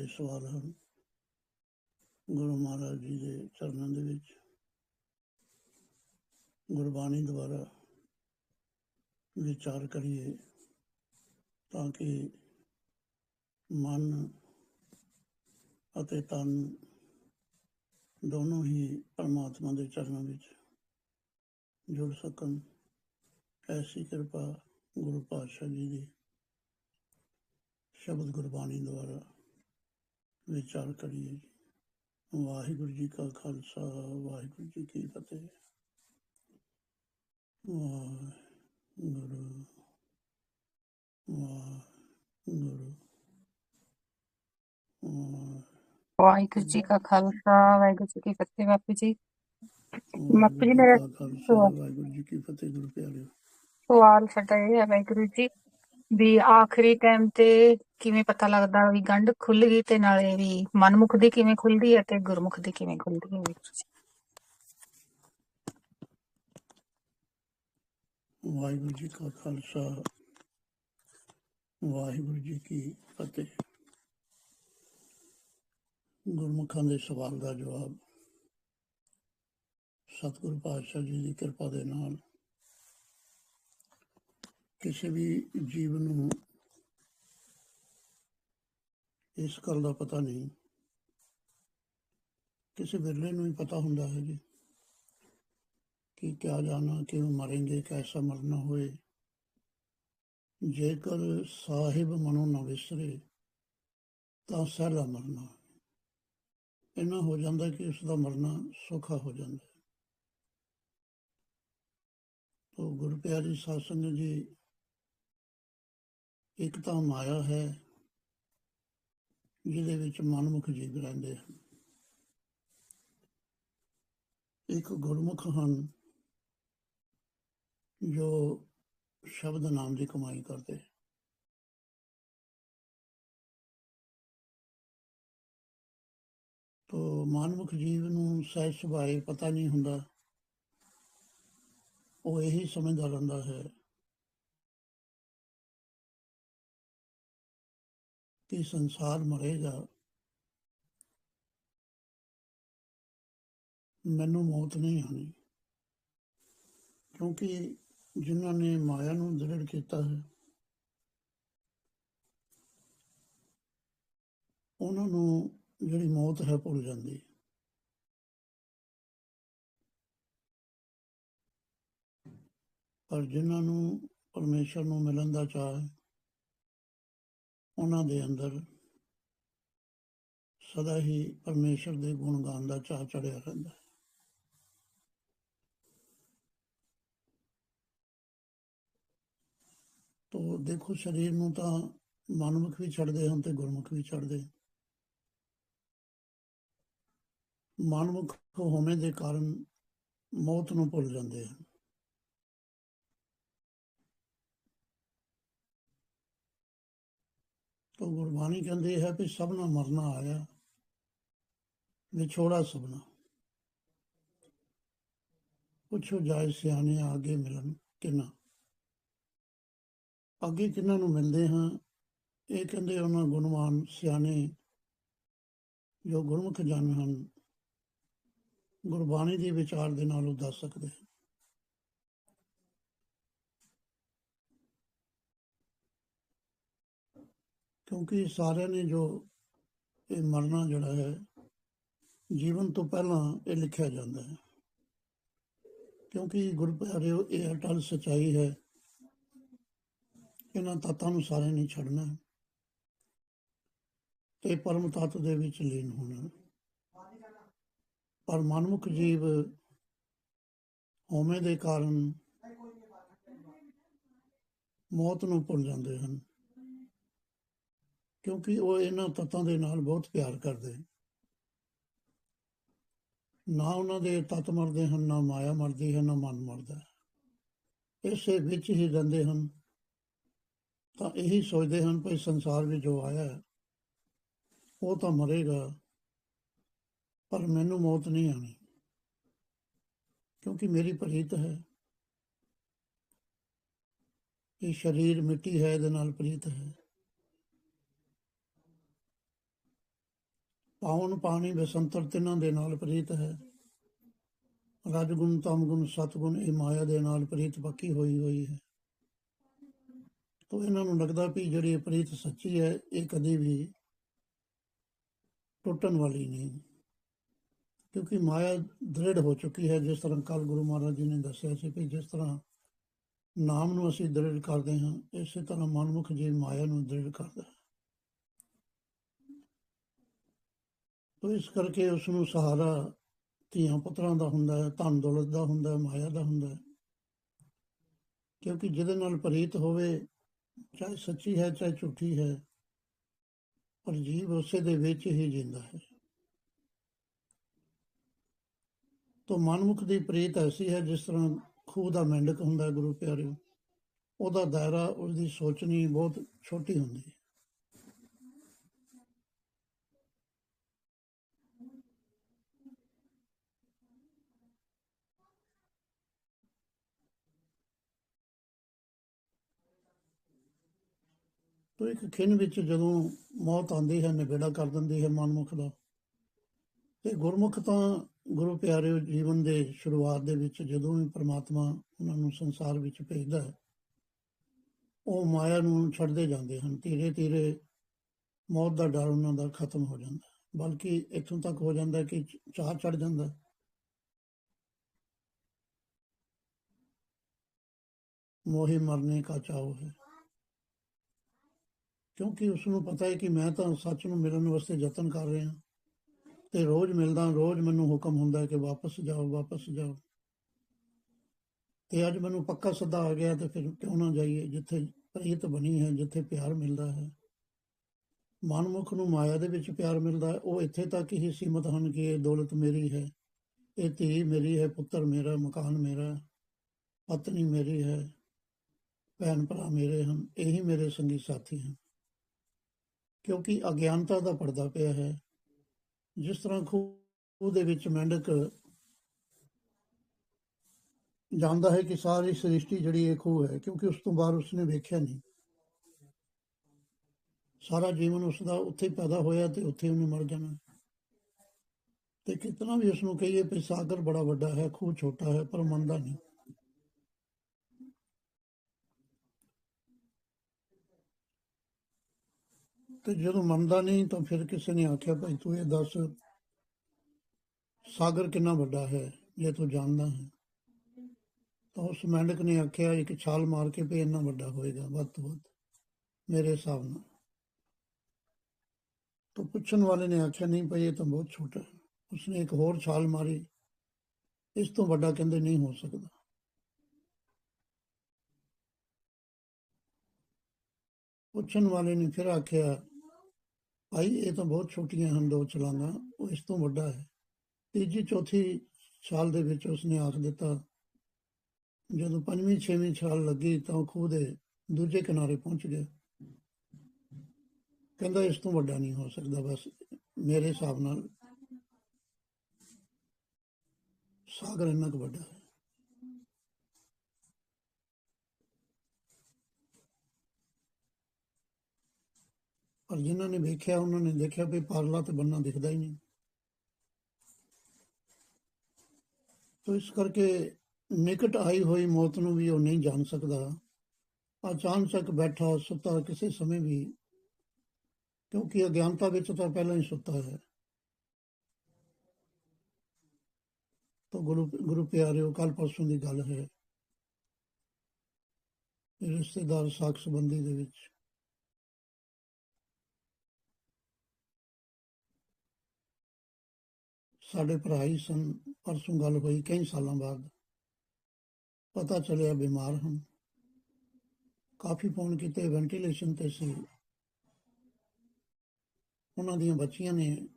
ਦੇ ਸਵਾਲ ਹਨ। ਗੁਰੂ ਮਹਾਰਾਜ ਜੀ ਦੇ ਚਰਨਾਂ ਦੇ ਵਿੱਚ ਗੁਰਬਾਣੀ ਦੁਆਰਾ ਵਿਚਾਰ ਕਰੀਏ ਤਾਂ ਕਿ ਮਨ ਅਤੇ ਤਨ ਦੋਨੋਂ ਹੀ ਪਰਮਾਤਮਾ ਦੇ ਚਰਨਾਂ ਵਿੱਚ ਜੁੜ ਸਕਣ। ਐਸੀ ਕਿਰਪਾ ਗੁਰੂ ਪਾਤਸ਼ਾਹ ਜੀ ਦੀ ਸ਼ਬਦ ਗੁਰਬਾਣੀ ਦੁਆਰਾ ਵਿਚਾਰ ਕਰੀਏ ਵਾਹਿਗੁਰੂ ਜੀ ਕਾ ਖਾਲਸਾ ਵਾਹਿਗੁਰੂ ਜੀ ਕੀ ਫਤਿਹ। ਵਾਹਿਗੁਰੂ ਵਾਹਿਗੁਰੂ ਵਾਹਿਗੁਰੂ ਵਾਹਿਗੁਰੂ ਜੀ ਕਾ ਖਾਲਸਾ ਵਾਹਿਗੁਰੂ ਜੀ ਕੀ ਫਤਿਹ ਬਾਪੂ ਜੀ। ਵਾਹਿਗੁਰੂ ਮੇਰਾ ਵਾਹਿਗੁਰੂ ਜੀ ਕੀ ਫਤਿਹ ਗੁਰੂ ਪਿਆਰਿਓ। ਸਵਾਲ ਸਾਡਾ ਇਹ ਹੈ ਵਾਹਿਗੁਰੂ ਜੀ ਵੀ ਆਖਰੀ ਟਾਈਮ ਤੇ ਕਿਵੇਂ ਪਤਾ ਲੱਗਦਾ ਵੀ ਗੰਢ ਖੁੱਲ ਗਈ ਤੇ ਨਾਲੇ ਵੀ ਮਨਮੁਖ ਦੀ ਕਿਵੇਂ ਖੁੱਲਦੀ ਹੈ ਤੇ ਗੁਰਮੁਖ ਦੀ ਕਿਵੇਂ ਖੁੱਲਦੀ ਹੈ? ਵਾਹਿਗੁਰੂ ਜੀ ਵਾਹਿਗੁਰੂ ਜੀ ਕਾ ਖਾਲਸਾ, ਵਾਹਿਗੁਰੂ ਜੀ ਕੀ ਫਤਿਹ। ਗੁਰਮੁਖਾਂ ਦੇ ਸਵਾਲ ਦਾ ਜਵਾਬ ਸਤਿਗੁਰੂ ਪਾਤਸ਼ਾਹ ਜੀ ਦੀ ਕਿਰਪਾ ਦੇ ਨਾਲ ਕਿਸੇ ਵੀ ਜੀਵ ਨੂੰ ਇਸ ਗੱਲ ਦਾ ਪਤਾ ਨਹੀਂ। ਕਿਸੇ ਵਿਰਲੇ ਨੂੰ ਹੀ ਪਤਾ ਹੁੰਦਾ ਹੈ ਜੀ ਕਿ ਕਿਆ ਜਾਣਾ, ਕਿਉਂ ਮਰਾਂਗੇ, ਕੈਸਾ ਮਰਨਾ ਹੋਏ। ਜੇਕਰ ਸਾਹਿਬ ਮਨੋ ਨਾ ਵਿਸਰੇ, ਤਾਂ ਸਹਿਲਾ ਮਰਨਾ। ਇਹਨਾਂ ਹੋ ਜਾਂਦਾ ਕਿ ਉਸ ਦਾ ਮਰਨਾ ਸੌਖਾ ਹੋ ਜਾਂਦਾ ਤੋ ਗੁਰੂ ਪਿਆਰੀ ਸਾਧ ਜੀ ਇੱਕ ਤਾਂ ਮਾਇਆ ਹੈ, ਜਿਹਦੇ ਵਿੱਚ ਮਨਮੁਖ ਜੀਵ ਰਹਿੰਦੇ ਹਨ। ਇੱਕ ਗੁਰਮੁਖ ਹਨ, ਜੋ ਸ਼ਬਦ ਨਾਮ ਦੀ ਕਮਾਈ ਕਰਦੇ ਤੋ ਮਾਨਵਿਕ ਜੀਵ ਨੂੰ ਸਹਿਜ ਸੁਭਾਏ ਪਤਾ ਨਹੀਂ ਹੁੰਦਾ, ਉਹ ਇਹੀ ਸਮਝਦਾ ਰਹਿੰਦਾ ਹੈ ਕਿ ਸੰਸਾਰ ਮਰੇਗਾ ਮੈਨੂੰ ਮੌਤ ਨਹੀਂ ਆਣੀ ਕਿਉਂਕਿ ਜਿਨ੍ਹਾਂ ਨੇ ਮਾਇਆ ਨੂੰ ਦ੍ਰਿੜ ਕੀਤਾ ਹੈ, ਉਹਨਾਂ ਨੂੰ ਜਿਹੜੀ ਮੌਤ ਹੈ ਭੁੱਲ ਜਾਂਦੀ ਹੈ। ਪਰ ਜਿਨ੍ਹਾਂ ਨੂੰ ਪਰਮੇਸ਼ਰ ਨੂੰ ਮਿਲਣ ਦਾ ਚਾਹ ਹੈ ਉਹਨਾਂ ਦੇ ਅੰਦਰ ਸਦਾ ਹੀ ਪਰਮੇਸ਼ਰ ਦੇ ਗੁਣ ਗਾਉਣ ਦਾ ਚਾਹ ਚੜਿਆ ਰਹਿੰਦਾ ਹੈ। ਤੋ ਦੇਖੋ, ਸਰੀਰ ਨੂੰ ਤਾਂ ਮਨਮੁਖ ਵੀ ਛੱਡਦੇ ਹਨ ਤੇ ਗੁਰਮੁਖ ਵੀ ਛੱਡਦੇ ਮਨਮੁਖ ਹੋਣੇ ਦੇ ਕਾਰਨ ਮੌਤ ਨੂੰ ਭੁੱਲ ਜਾਂਦੇ ਹਨ। ਤੋ ਗੁਰਬਾਣੀ ਕਹਿੰਦੀ ਹੈ ਕਿ ਸਭਨਾ ਮਰਨਾ ਆਇਆ, ਵਿਛੋੜਾ ਸਭਨਾ। ਪੁੱਛੋ ਜਾਏ ਸਿਆਣੇ ਆਗੇ ਮਿਲਣ ਕਿਨਾ। ਅੱਗੇ ਕਿਹਨਾਂ ਨੂੰ ਮਿਲਦੇ ਹਾਂ? ਇਹ ਕਹਿੰਦੇ ਉਹਨਾਂ ਗੁਣਵਾਨ ਸਿਆਣੇ ਜੋ ਗੁਰਮੁਖ ਜਨ ਹਨ, ਗੁਰਬਾਣੀ ਦੇ ਵਿਚਾਰ ਦੇ ਨਾਲ ਉਹ ਦੱਸ ਸਕਦੇ ਹਨ। ਕਿਉਂਕਿ ਸਾਰਿਆਂ ਨੇ ਜੋ ਇਹ ਮਰਨਾ ਜਿਹੜਾ ਹੈ, ਜੀਵਨ ਤੋਂ ਪਹਿਲਾਂ ਇਹ ਲਿਖਿਆ ਜਾਂਦਾ ਹੈ। ਕਿਉਂਕਿ ਗੁਰਪਿਆਰਿਓ ਇਹ ਅਟਲ ਸਚਾਈ ਹੈ। ਇਹਨਾਂ ਤੱਤਾਂ ਨੂੰ ਸਾਰਿਆਂ ਨੇ ਛੱਡਣਾ ਤੇ ਪਰਮ ਤੱਤ ਦੇ ਵਿੱਚ ਲੀਨ ਹੋਣਾ ਪਰ ਮਨਮੁਖ ਜੀਵ ਹੋਮੇ ਦੇ ਕਾਰਨ ਮੌਤ ਨੂੰ ਭੁੱਲ ਜਾਂਦੇ ਹਨ। ਕਿਉਂਕਿ ਉਹ ਇਹਨਾਂ ਤੱਤਾਂ ਦੇ ਨਾਲ ਬਹੁਤ ਪਿਆਰ ਕਰਦੇ ਨਾ। ਉਹਨਾਂ ਦੇ ਤੱਤ ਮਰਦੇ ਹਨ ਨਾ ਮਾਇਆ ਮਰਦੀ ਹੈ ਨਾ ਮਨ ਮਰਦਾ ਹੈ। ਇਸੇ ਵਿੱਚ ਹੀ ਰਹਿੰਦੇ ਹਨ। ਤਾਂ ਇਹੀ ਸੋਚਦੇ ਹਨ ਕਿ ਸੰਸਾਰ ਵਿੱਚ ਜੋ ਆਇਆ ਹੈ, ਉਹ ਤਾਂ ਮਰੇਗਾ ਪਰ ਮੈਨੂੰ ਮੌਤ ਨਹੀਂ ਆਣੀ ਕਿਉਂਕਿ ਮੇਰੀ ਪ੍ਰੀਤ ਹੈ। ਇਹ ਸਰੀਰ ਮਿੱਟੀ ਹੈ ਇਹਦੇ ਨਾਲ ਪ੍ਰੀਤ ਹੈ। ਪਾਉਣ ਪਾਣੀ ਬਸੰਤਰ ਤਿੰਨਾਂ ਦੇ ਨਾਲ ਪ੍ਰੀਤ ਹੈ। ਰਜਗੁਣ ਤਮਗੁਣ ਸਤਗੁਣ ਇਹ ਮਾਇਆ ਦੇ ਨਾਲ ਪ੍ਰੀਤ ਪੱਕੀ ਹੋਈ ਹੋਈ ਹੈ। ਤੋ ਇਹਨਾਂ ਨੂੰ ਲੱਗਦਾ ਵੀ ਜਿਹੜੀ ਇਹ ਪ੍ਰੀਤ ਸੱਚੀ ਹੈ, ਇਹ ਕਦੇ ਵੀ ਟੁੱਟਣ ਵਾਲੀ ਨਹੀਂ। ਕਿਉਂਕਿ ਮਾਇਆ ਦ੍ਰਿੜ ਹੋ ਚੁੱਕੀ ਹੈ, ਜਿਸ ਤਰ੍ਹਾਂ ਕੱਲ ਗੁਰੂ ਮਹਾਰਾਜ ਜੀ ਨੇ ਦੱਸਿਆ ਸੀ ਕਿ ਜਿਸ ਤਰ੍ਹਾਂ ਨਾਮ ਨੂੰ ਅਸੀਂ ਦ੍ਰਿੜ ਕਰਦੇ ਹਾਂ, ਇਸੇ ਤਰ੍ਹਾਂ ਮਨਮੁਖ ਜੀ ਮਾਇਆ ਨੂੰ ਦ੍ਰਿੜ ਕਰਦਾ ਹੈ। ਤੋ ਇਸ ਕਰਕੇ ਉਸ ਨੂੰ ਸਹਾਰਾ ਧੀਆਂ ਪੁੱਤਰਾਂ ਦਾ ਹੁੰਦਾ ਹੈ, ਧਨ ਦੌਲਤ ਦਾ ਹੁੰਦਾ ਹੈ, ਮਾਇਆ ਦਾ ਹੁੰਦਾ ਹੈ। ਕਿਉਂਕਿ ਜਿਹਦੇ ਨਾਲ ਪ੍ਰੀਤ ਹੋਵੇ, ਚਾਹੇ ਸੱਚੀ ਹੈ, ਚਾਹੇ ਝੂਠੀ ਹੈ, ਪਰ ਜੀਵ ਉਸੇ ਦੇ ਵਿੱਚ ਹੀ ਜਿੰਦਾ ਹੈ। ਤੋ ਮਨਮੁਖ ਦੀ ਪ੍ਰੀਤ ਐਸੀ ਹੈ, ਜਿਸ ਤਰ੍ਹਾਂ ਖੂਹ ਦਾ ਮੈਂਡਕ ਹੁੰਦਾ ਗੁਰੂ ਪਿਆਰਿਓ। ਉਹਦਾ ਦਾਇਰਾ ਉਸਦੀ ਸੋਚਣੀ ਬਹੁਤ ਛੋਟੀ ਹੁੰਦੀ ਹੈ। ਤੋ ਇੱਕ ਖਿੰਨ ਵਿੱਚ ਜਦੋਂ ਮੌਤ ਆਉਂਦੀ ਹੈ, ਨਿਬੇੜਾ ਕਰ ਦਿੰਦੀ ਹੈ ਮਨਮੁਖ ਦਾ ਤੇ ਗੁਰਮੁਖ ਤਾਂ ਗੁਰੂ ਪਿਆਰਿਓ ਜੀਵਨ ਦੇ ਸ਼ੁਰੂਆਤ ਦੇ ਵਿੱਚ ਜਦੋਂ ਵੀ ਪ੍ਰਮਾਤਮਾ ਉਹਨਾਂ ਨੂੰ ਸੰਸਾਰ ਵਿੱਚ ਭੇਜਦਾ ਹੈ, ਉਹ ਮਾਇਆ ਨੂੰ ਛੱਡਦੇ ਜਾਂਦੇ ਹਨ ਧੀਰੇ ਧੀਰੇ ਮੌਤ ਦਾ ਡਰ ਉਹਨਾਂ ਦਾ ਖਤਮ ਹੋ ਜਾਂਦਾ ਹੈ। ਬਲਕਿ ਇੱਥੋਂ ਤੱਕ ਹੋ ਜਾਂਦਾ ਕਿ ਚਾਹ ਚੜ ਜਾਂਦਾ ਹੈ। ਮਰਨੇ ਕਾ ਚਾਉ ਹੈ ਕਿਉਂਕਿ ਉਸ ਨੂੰ ਪਤਾ ਹੈ ਕਿ ਮੈਂ ਤਾਂ ਸੱਚ ਨੂੰ ਮਿਲਣ ਵਾਸਤੇ ਯਤਨ ਕਰ ਰਿਹਾ ਤੇ ਰੋਜ਼ ਮਿਲਦਾ, ਰੋਜ਼ ਮੈਨੂੰ ਹੁਕਮ ਹੁੰਦਾ ਕਿ ਵਾਪਸ ਜਾਓ ਵਾਪਸ ਜਾਓ। ਤੇ ਅੱਜ ਮੈਨੂੰ ਪੱਕਾ ਸੱਦਾ ਆ ਗਿਆ ਤੇ ਫਿਰ ਕਿਉਂ ਨਾ ਜਾਈਏ, ਜਿੱਥੇ ਪ੍ਰੀਤ ਬਣੀ ਹੈ, ਜਿੱਥੇ ਪਿਆਰ ਮਿਲਦਾ ਹੈ। ਮਨਮੁਖ ਨੂੰ ਮਾਇਆ ਦੇ ਵਿੱਚ ਪਿਆਰ ਮਿਲਦਾ ਹੈ। ਉਹ ਇੱਥੇ ਤੱਕ ਹੀ ਸੀਮਤ ਹਨ ਕਿ ਇਹ ਦੌਲਤ ਮੇਰੀ ਹੈ। ਇਹ ਧੀ ਮੇਰੀ ਹੈ, ਪੁੱਤਰ ਮੇਰਾ, ਮਕਾਨ ਮੇਰਾ, ਪਤਨੀ ਮੇਰੀ ਹੈ, ਭੈਣ ਭਰਾ ਮੇਰੇ ਹਨ। ਇਹੀ ਮੇਰੇ ਸੰਗੀ ਸਾਥੀ ਹਨ। ਕਿਉਂਕਿ ਅਗਿਆਨਤਾ ਦਾ ਪਰਦਾ ਪਿਆ ਹੈ। ਜਿਸ ਤਰ੍ਹਾਂ ਖੂਹ ਦੇ ਵਿੱਚ ਮੈਂਡਕ ਜਾਣਦਾ ਹੈ ਕਿ ਸਾਰੀ ਸ੍ਰਿਸ਼ਟੀ ਜਿਹੜੀ ਇਹ ਖੂਹ ਹੈ, ਕਿਉਂਕਿ ਉਸ ਤੋਂ ਬਾਅਦ ਉਸਨੇ ਵੇਖਿਆ ਨਹੀਂ। ਸਾਰਾ ਜੀਵਨ ਉਸਦਾ ਉੱਥੇ ਪੈਦਾ ਹੋਇਆ ਤੇ ਉੱਥੇ ਉਹਨੇ ਮਰ ਜਾਣਾ। ਤੇ ਕਿਤਨਾ ਵੀ ਉਸ ਨੂੰ ਕਹੀਏ ਵੀ ਸਾਗਰ ਬੜਾ ਵੱਡਾ ਹੈ, ਖੂਹ ਛੋਟਾ ਹੈ, ਪਰ ਮੰਨਦਾ ਨਹੀਂ। ਤੇ ਜਦੋਂ ਮੰਨਦਾ ਨਹੀਂ ਤਾਂ ਫਿਰ ਕਿਸੇ ਨੇ ਆਖਿਆ, ਭਾਈ ਤੂੰ ਇਹ ਦੱਸ, ਸਾਗਰ ਕਿੰਨਾ ਵੱਡਾ ਹੈ, ਜੇ ਤੂੰ ਜਾਣਦਾ ਹੈ? ਤਾਂ ਉਸ ਮੈਂਡਕ ਨੇ ਆਖਿਆ, ਇੱਕ ਛਾਲ ਮਾਰ ਕੇ ਵੀ ਇੰਨਾ ਵੱਡਾ ਹੋਏਗਾ, ਵੱਧ ਤੋਂ ਵੱਧ, ਮੇਰੇ ਹਿਸਾਬ ਨਾਲ। ਤਾਂ ਪੁੱਛਣ ਵਾਲੇ ਨੇ ਆਖਿਆ, ਨਹੀਂ ਭਾਈ, ਇਹ ਤਾਂ ਬਹੁਤ ਛੋਟਾ ਹੈ। ਉਸਨੇ ਇੱਕ ਹੋਰ ਛਾਲ ਮਾਰੀ। ਇਸ ਤੋਂ ਵੱਡਾ ਕਹਿੰਦੇ, ਨਹੀਂ ਹੋ ਸਕਦਾ। ਪੁੱਛਣ ਵਾਲੇ ਨੇ ਫਿਰ ਆਖਿਆ ਭਾਈ, ਇਹ ਤਾਂ ਬਹੁਤ ਛੋਟੀਆਂ ਹਨ ਦੋ ਛਲਾਂਗਾਂ ਉਹ ਇਸ ਤੋਂ ਵੱਡਾ ਹੈ। ਤੀਜੀ, ਚੌਥੀ ਛਾਲ ਦੇ ਵਿੱਚ ਉਸਨੇ ਆਖ ਦਿੱਤਾ, ਜਦੋਂ ਪੰਜਵੀਂ, ਛੇਵੀਂ ਛਾਲ ਲੱਗੀ ਤਾਂ ਉਹ ਖੂਹ ਦੇ ਦੂਜੇ ਕਿਨਾਰੇ ਪਹੁੰਚ ਗਿਆ। ਕਹਿੰਦਾ, ਇਸ ਤੋਂ ਵੱਡਾ ਨਹੀਂ ਹੋ ਸਕਦਾ, ਬਸ ਮੇਰੇ ਹਿਸਾਬ ਨਾਲ ਸਾਗਰ ਇੰਨਾ ਕੁ ਵੱਡਾ ਹੈ। ਪਰ ਜਿਨ੍ਹਾਂ ਨੇ ਵੇਖਿਆ, ਉਹਨਾਂ ਨੇ ਦੇਖਿਆ ਵੀ ਪਰਲਾ ਤੇ ਬੰਨਾ ਦਿਖਦਾ ਹੀ ਨਹੀਂ। ਤੋ ਇਸ ਕਰਕੇ ਨਿਕਟ ਆਈ ਹੋਈ ਮੌਤ ਨੂੰ ਵੀ ਉਹ ਨਹੀਂ ਜਾਣ ਸਕਦਾ। ਅਚਾਨਕ ਬੈਠਾ, ਸੁੱਤਾ ਕਿਸੇ ਸਮੇਂ ਵੀ, ਕਿਉਂਕਿ ਅਗਿਆਨਤਾ ਵਿੱਚ ਤਾਂ ਪਹਿਲਾਂ ਹੀ ਸੁੱਤਾ ਹੈ। ਤਾਂ ਗੁਰੂ ਗੁਰੂ ਪਿਆਰਿਓ ਕੱਲ ਪਰਸੋਂ ਦੀ ਗੱਲ ਹੈ। ਰਿਸ਼ਤੇਦਾਰ ਸਾਖ ਸੰਬੰਧੀ ਦੇ ਵਿੱਚ। ਸਾਡੇ ਭਰਾ ਹੀ ਸਨ, ਪਰਸੋਂ ਗੱਲ ਹੋਈ ਕਈ ਸਾਲਾਂ ਬਾਅਦ। ਪਤਾ ਚੱਲਿਆ ਬਿਮਾਰ ਹਨ। ਕਾਫੀ ਫੋਨ ਕੀਤੇ, ਵੈਂਟੀਲੇਸ਼ਨ ਤੇ ਸੀ। ਉਹਨਾਂ ਦੀਆਂ ਬੱਚੀਆਂ ਨੇ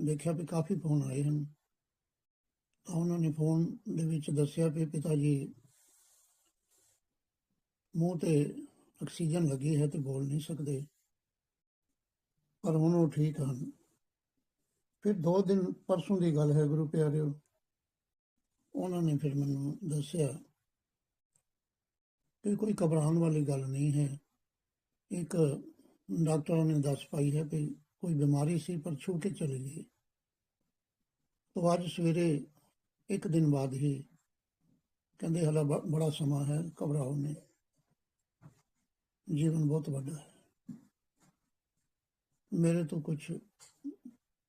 ਦੇਖਿਆ ਵੀ ਕਾਫੀ ਫੋਨ ਆਏ ਹਨ। ਤਾਂ ਉਹਨਾਂ ਨੇ ਫੋਨ ਦੇ ਵਿੱਚ ਦੱਸਿਆ ਵੀ ਪਿਤਾ ਜੀ, ਮੂੰਹ ਤੇ ਆਕਸੀਜਨ ਲੱਗੀ ਹੈ ਤੇ ਬੋਲ ਨਹੀਂ ਸਕਦੇ। ਪਰ ਹੁਣ ਉਹ ਠੀਕ ਹਨ। ਫਿਰ ਦੋ ਦਿਨ ਪਰਸੋਂ ਦੀ ਗੱਲ ਹੈ ਗੁਰੂ ਪਿਆਰਿਓ। ਉਹਨਾਂ ਨੇ ਫਿਰ ਮੈਨੂੰ ਦੱਸਿਆ ਕਿ ਕੋਈ ਘਬਰਾਉਣ ਵਾਲੀ ਗੱਲ ਨਹੀਂ ਹੈ। ਇੱਕ ਡਾਕਟਰਾਂ ਨੇ ਦੱਸ ਪਾਈ ਹੈ ਕਿ ਕੋਈ ਬਿਮਾਰੀ ਸੀ ਪਰ ਛੂ ਕੇ ਚਲੀ ਗਈ। ਤੋਂ ਅੱਜ ਸਵੇਰੇ ਇੱਕ ਦਿਨ ਬਾਅਦ ਹੀ ਕਹਿੰਦੇ, ਹਲਾ ਬੜਾ ਸਮਾਂ ਹੈ, ਘਬਰਾਓ ਨਹੀਂ। ਜੀਵਨ ਬਹੁਤ ਵੱਡਾ ਹੈ। ਮੇਰੇ ਤੋਂ ਕੁਝ